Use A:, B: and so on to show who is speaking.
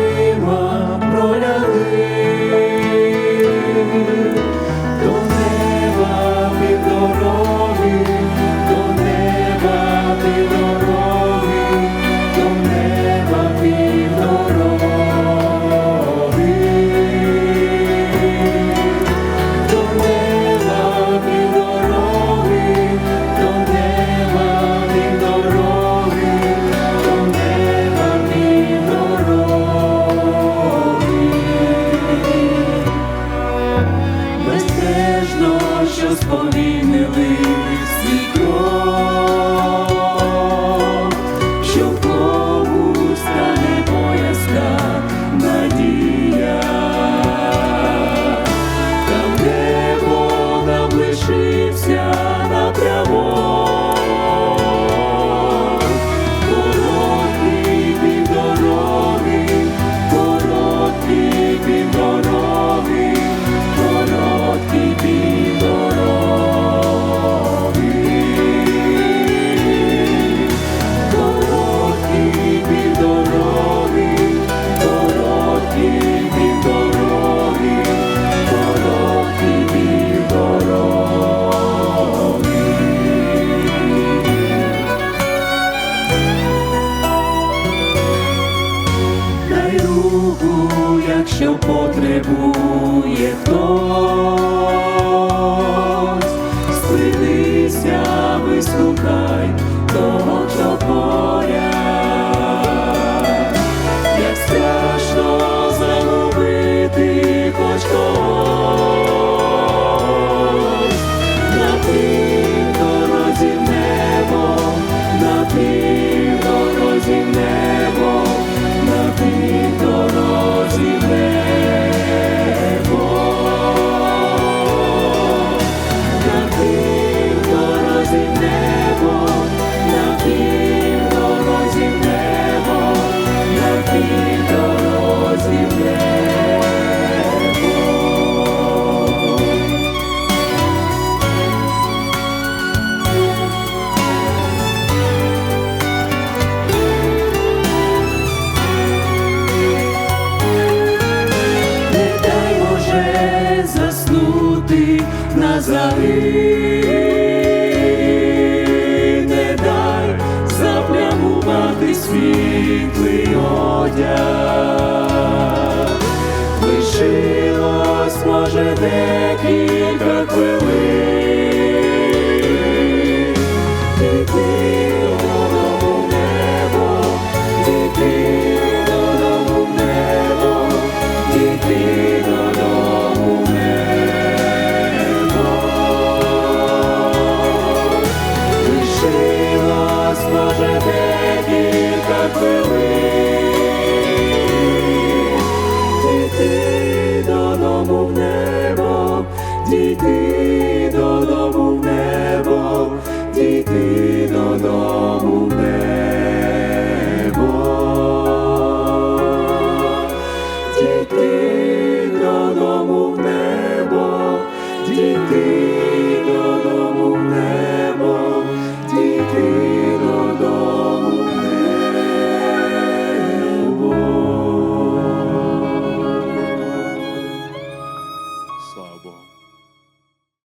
A: очима проля. you якщо потребує хтось, спинися, вислухай. лишилось, може, декілька хвилин. Діти додому в небо, діти додому в небо, діти додому в небо, дійти додому.